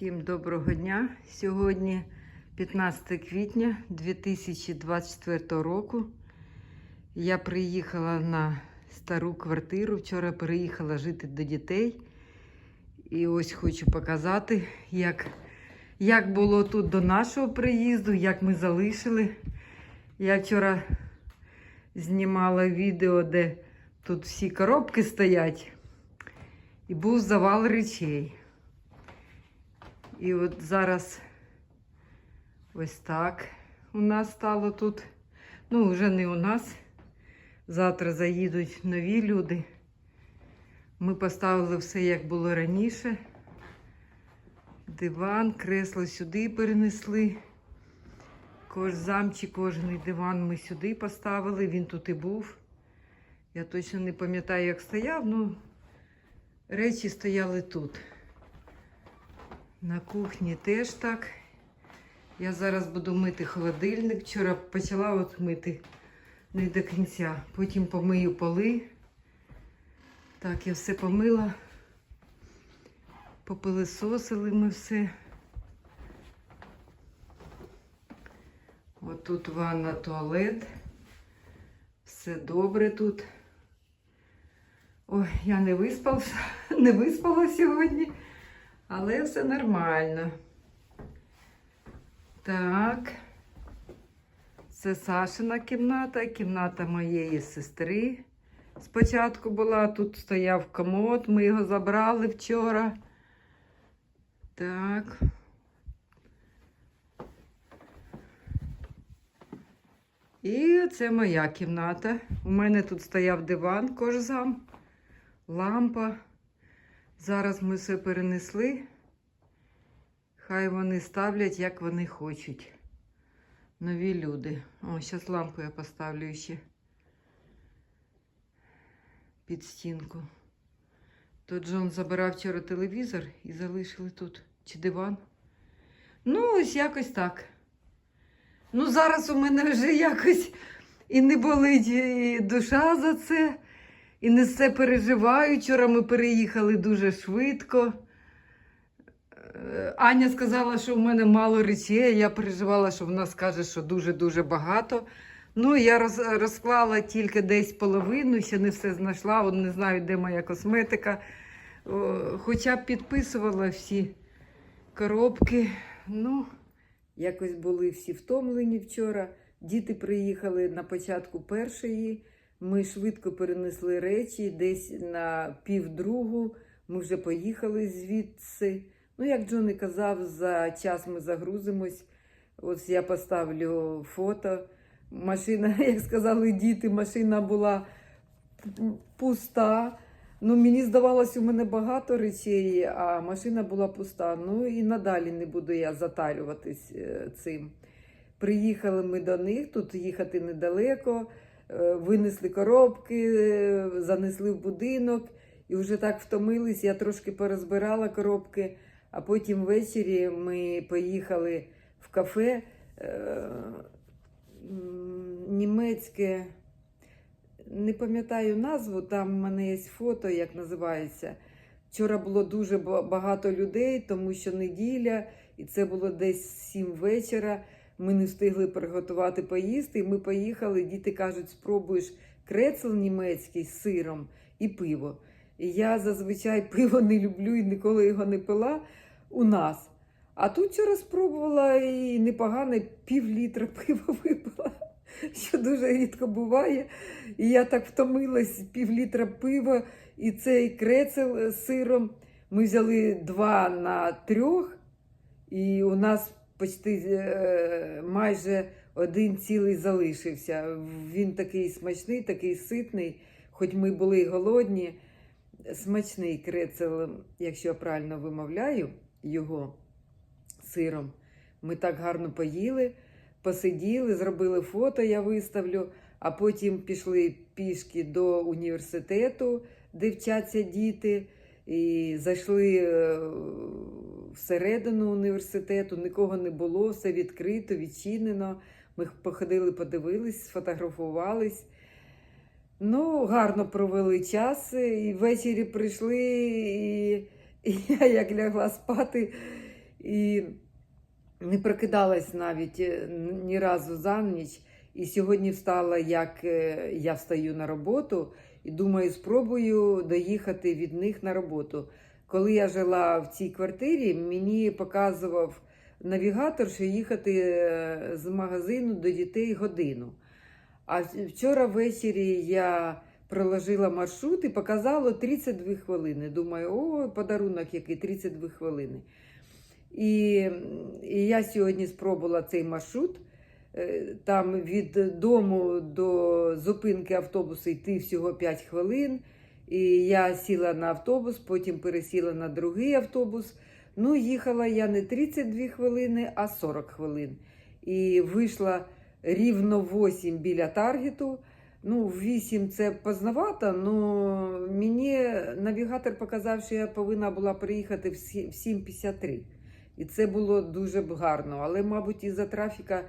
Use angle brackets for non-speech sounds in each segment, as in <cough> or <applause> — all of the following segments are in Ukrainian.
Всім доброго дня. Сьогодні 15 квітня 2024 року. Я приїхала на стару квартиру. Вчора приїхала жити до дітей. І ось хочу показати, як, як було тут до нашого приїзду, як ми залишили. Я вчора знімала відео, де тут всі коробки стоять. І був завал речей. І от зараз ось так у нас стало тут. Ну, вже не у нас. Завтра заїдуть нові люди. Ми поставили все, як було раніше. Диван, кресло сюди перенесли. Замчик, кожний диван ми сюди поставили, він тут і був. Я точно не пам'ятаю, як стояв, ну речі стояли тут. На кухні теж так. Я зараз буду мити холодильник. Вчора почала от мити не до кінця. Потім помию поли. Так, я все помила. Попилисосили ми все. От тут ванна, туалет. Все добре тут. Ой, я не виспався, <laughs> не виспала сьогодні. Але все нормально. Так. Це Сашина кімната, кімната моєї сестри. Спочатку була, тут стояв комод, ми його забрали вчора. Так. І це моя кімната. У мене тут стояв диван кожзам, лампа. Зараз ми все перенесли. Хай вони ставлять, як вони хочуть. Нові люди. О, зараз лампу я поставлю ще під стінку. То Джон забирав вчора телевізор і залишили тут. Чи диван? Ну, ось якось так. Ну, зараз у мене вже якось і не болить і душа за це. І не все переживаю. Вчора ми переїхали дуже швидко. Е, Аня сказала, що в мене мало речей. Я переживала, що вона скаже, що дуже-дуже багато. Ну, я роз, розклала тільки десь половину, ще не все знайшла, от не знаю, де моя косметика. О, Хоча б підписувала всі коробки. Ну, якось були всі втомлені вчора. Діти приїхали на початку першої. Ми швидко перенесли речі десь на півдругу. Ми вже поїхали звідси. Ну, як Джон і казав, за час ми загрузимось. Ось я поставлю фото. Машина, <laughs> як сказали діти, машина була пуста. Ну, мені здавалось, у мене багато речей, а машина була пуста. Ну і надалі не буду я затарюватись е, цим. Приїхали ми до них, тут їхати недалеко. Е, Винесли коробки, е, занесли в будинок і вже так втомились. Я трошки порозбирала коробки, а потім ввечері ми поїхали в кафе е, німецьке. Не пам'ятаю назву, там в мене є фото, як називається. Вчора було дуже багато людей, тому що неділя, і це було десь 7 вечора. Ми не встигли приготувати поїсти, і ми поїхали. Діти кажуть, спробуєш крецел німецький з сиром і пиво. І я зазвичай <laughs> пиво не люблю і ніколи його не пила у нас. А тут вчора спробувала і непогано пів літра <laughs> пива випила, що дуже рідко буває. І я так втомилась пів літра пива і цей крецел з сиром. Ми взяли два на трьох, і у нас почти е, майже один цілий залишився. Він такий смачний, такий ситний, хоч ми були й голодні. Смачний крецел, якщо я правильно вимовляю його сиром. Ми так гарно поїли, посиділи, зробили фото, я виставлю, а потім пішли пішки до університету, де вчаться діти. І зайшли е, всередину університету, нікого не було, все відкрито, відчинено. Ми походили, подивились, сфотографувались. Ну, гарно провели час. І ввечері прийшли, і, і <laughs> я як лягла спати, І не прокидалась навіть е, ні разу за ніч. І сьогодні встала, як е, я встаю на роботу, і думаю, спробую доїхати від них на роботу. Коли я жила в цій квартирі, мені показував навігатор, що їхати е, з магазину до дітей годину. А вчора ввечері я проложила маршрут і показало 32 хвилини. Думаю, о, подарунок який 32 хвилини. І, і я сьогодні спробувала цей маршрут. Е, Там від дому до зупинки автобусу йти всього 5 хвилин. І я сіла на автобус, потім пересіла на другий автобус. Ну, їхала я не 32 хвилини, а 40 хвилин. І вийшла рівно 8 біля таргету. Ну, 8 це познавато, але мені навігатор показав, що я повинна була приїхати в сі- в 7.53. І це було дуже б гарно. Але, мабуть, із-за трафіка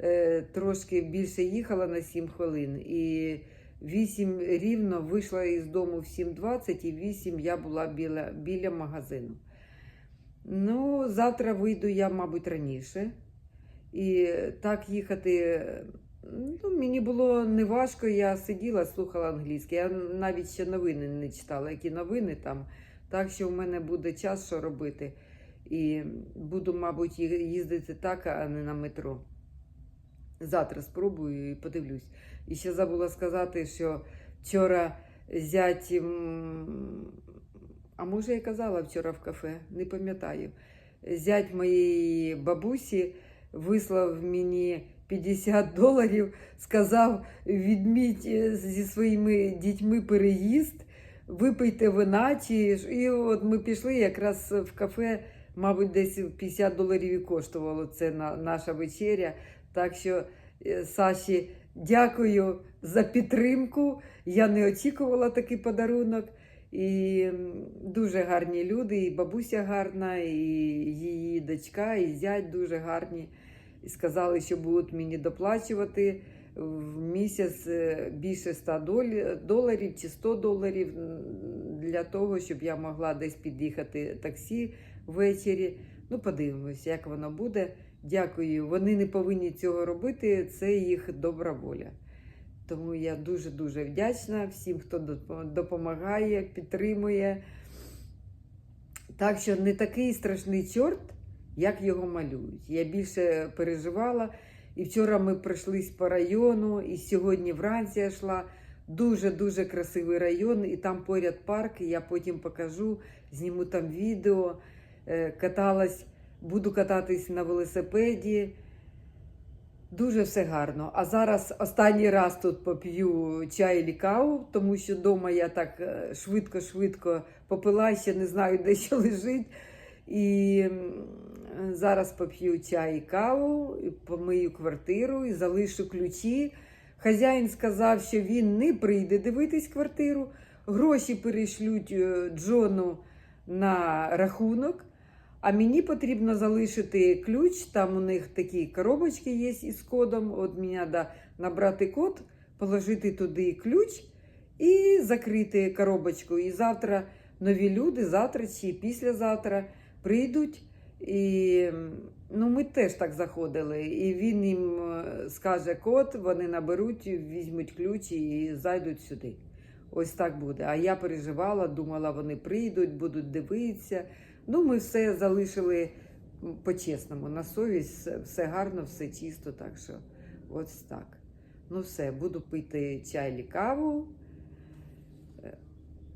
е, трошки більше їхала на 7 хвилин. І 8 рівно вийшла із дому в 7.20 і 8 я була біля, біля магазину. Ну, завтра вийду я, мабуть, раніше. І так їхати. Ну, мені було неважко, я сиділа, слухала англійське. Я навіть ще новини не читала, які новини там. Так що в мене буде час, що робити. І буду, мабуть, їздити так, а не на метро. Завтра спробую і подивлюсь. І ще забула сказати, що вчора зять. А може, я казала вчора в кафе, не пам'ятаю. Зять моєї бабусі вислав мені 50 доларів, сказав: відміть е, зі своїми дітьми переїзд, випийте вина. Чи... І от ми пішли якраз в кафе, мабуть, десь 50 доларів і коштувало це наша вечеря. Так що, е, Саші, дякую за підтримку. Я не очікувала такий подарунок. І дуже гарні люди, і бабуся гарна, і її дочка, і зять дуже гарні. І сказали, що будуть мені доплачувати в місяць е, більше 100 доларів чи 100 доларів для того, щоб я могла десь під'їхати таксі ввечері. Ну, подивимось, як воно буде. Дякую. Вони не повинні цього робити, це їх добра воля. Тому я дуже-дуже вдячна всім, хто допомагає, підтримує. Так що не такий страшний чорт, як його малюють. Я більше переживала. І вчора ми пройшлись по району, і сьогодні вранці я йшла. Дуже-дуже красивий район, і там поряд парк, і я потім покажу, зніму там відео. Е, Каталась, буду кататись на велосипеді. Дуже все гарно. А зараз останній раз тут поп'ю чай і каву, тому що вдома я так е, швидко-швидко попила, ще не знаю, де що лежить. І зараз поп'ю чай і каву, і помию квартиру і залишу ключі. Хазяїн сказав, що він не прийде дивитись квартиру. Гроші перешлють е, Джону на рахунок. А мені потрібно залишити ключ. Там у них такі коробочки є із кодом. От мені треба набрати код, положити туди ключ і закрити коробочку. І завтра нові люди, завтра чи післязавтра прийдуть. І ну, ми теж так заходили. І він їм е, скаже код, вони наберуть, візьмуть ключ і зайдуть сюди. Ось так буде. А я переживала, думала, вони прийдуть, будуть дивитися. Ну, ми все залишили по-чесному, на совість, все, гарно, все чисто, так що ось так. Ну, все, буду пити чай і каву. Е,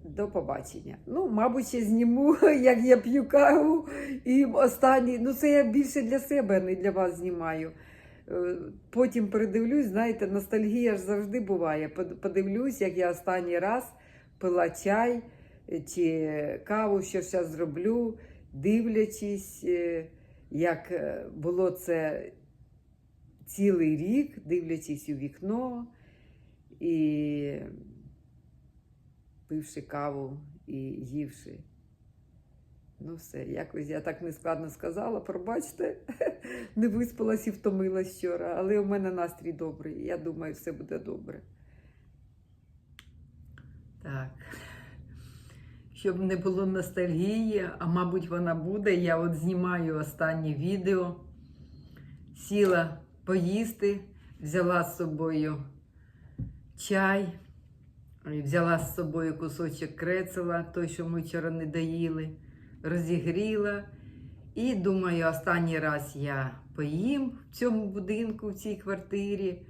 До побачення. Ну, мабуть, ще зніму, <laughs> як я п'ю каву. І останній, ну це я більше для себе, а не для вас знімаю. Е, Потім передивлюсь, знаєте, ностальгія ж завжди буває. Подивлюсь, як я останній раз пила чай е, чи каву, що зараз зроблю, дивлячись, е, як було це цілий рік, дивлячись у вікно і пивши каву і ївши. Ну, все, якось я так нескладно сказала, пробачте, <laughs> не виспалась і втомилась вчора, але у мене настрій добрий. Я думаю, все буде добре. Так. щоб не було ностальгії, а мабуть, вона буде. Я от знімаю останнє відео, сіла поїсти, взяла з собою чай, взяла з собою кусочок крецела, той, що ми вчора не доїли, розігріла. І думаю, останній раз я поїм в цьому будинку, в цій квартирі,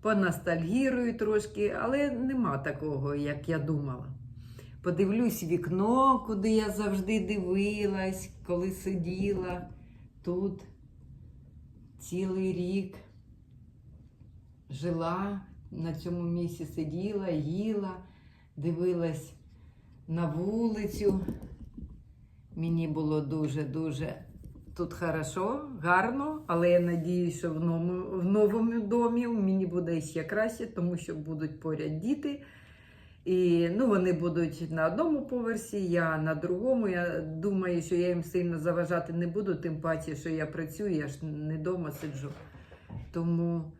поностальгірую трошки, але нема такого, як я думала. Подивлюсь вікно, куди я завжди дивилась, коли сиділа тут цілий рік. Жила на цьому місці, сиділа, їла, дивилась на вулицю. Мені було дуже-дуже тут хорошо, гарно, але я надіюсь, що в новому, в новому домі мені буде ще краще, тому що будуть поряд діти. І ну, вони будуть на одному поверсі, я на другому. Я думаю, що я їм сильно заважати не буду, тим паче, що я працюю, я ж не вдома сиджу. Тому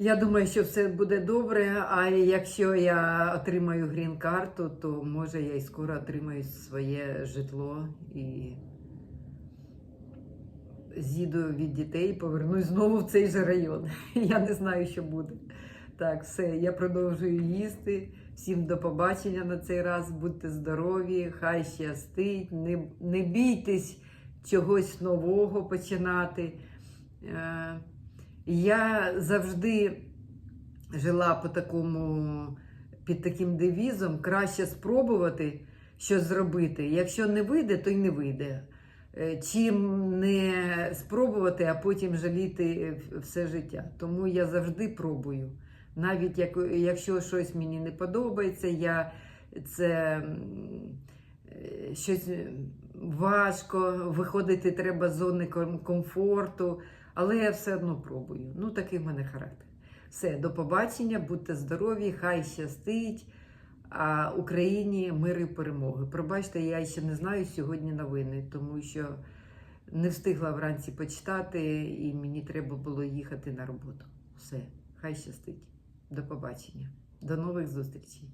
я думаю, що все буде добре. А якщо я отримаю грін-карту, то може я і скоро отримаю своє житло і з'їду від дітей повернусь знову в цей же район. <laughs> Я не знаю, що буде. Так, все, я продовжую їсти. Всім до побачення на цей раз. Будьте здорові, хай щастить, не, не бійтесь чогось нового починати. Е, я завжди жила по такому, під таким девізом, краще спробувати щось зробити. Якщо не вийде, то й не вийде. Е, Чим не спробувати, а потім жаліти все життя. Тому я завжди пробую. Навіть як, якщо щось мені не подобається, я це е, щось важко, виходити треба з зони комфорту, але я все одно пробую. Ну, такий в мене характер. Все, до побачення, будьте здорові, хай щастить. А Україні мир і перемоги. Пробачте, я ще не знаю сьогодні новини, тому що не встигла вранці почитати, і мені треба було їхати на роботу. Все, хай щастить. До побачення. До нових зустрічей.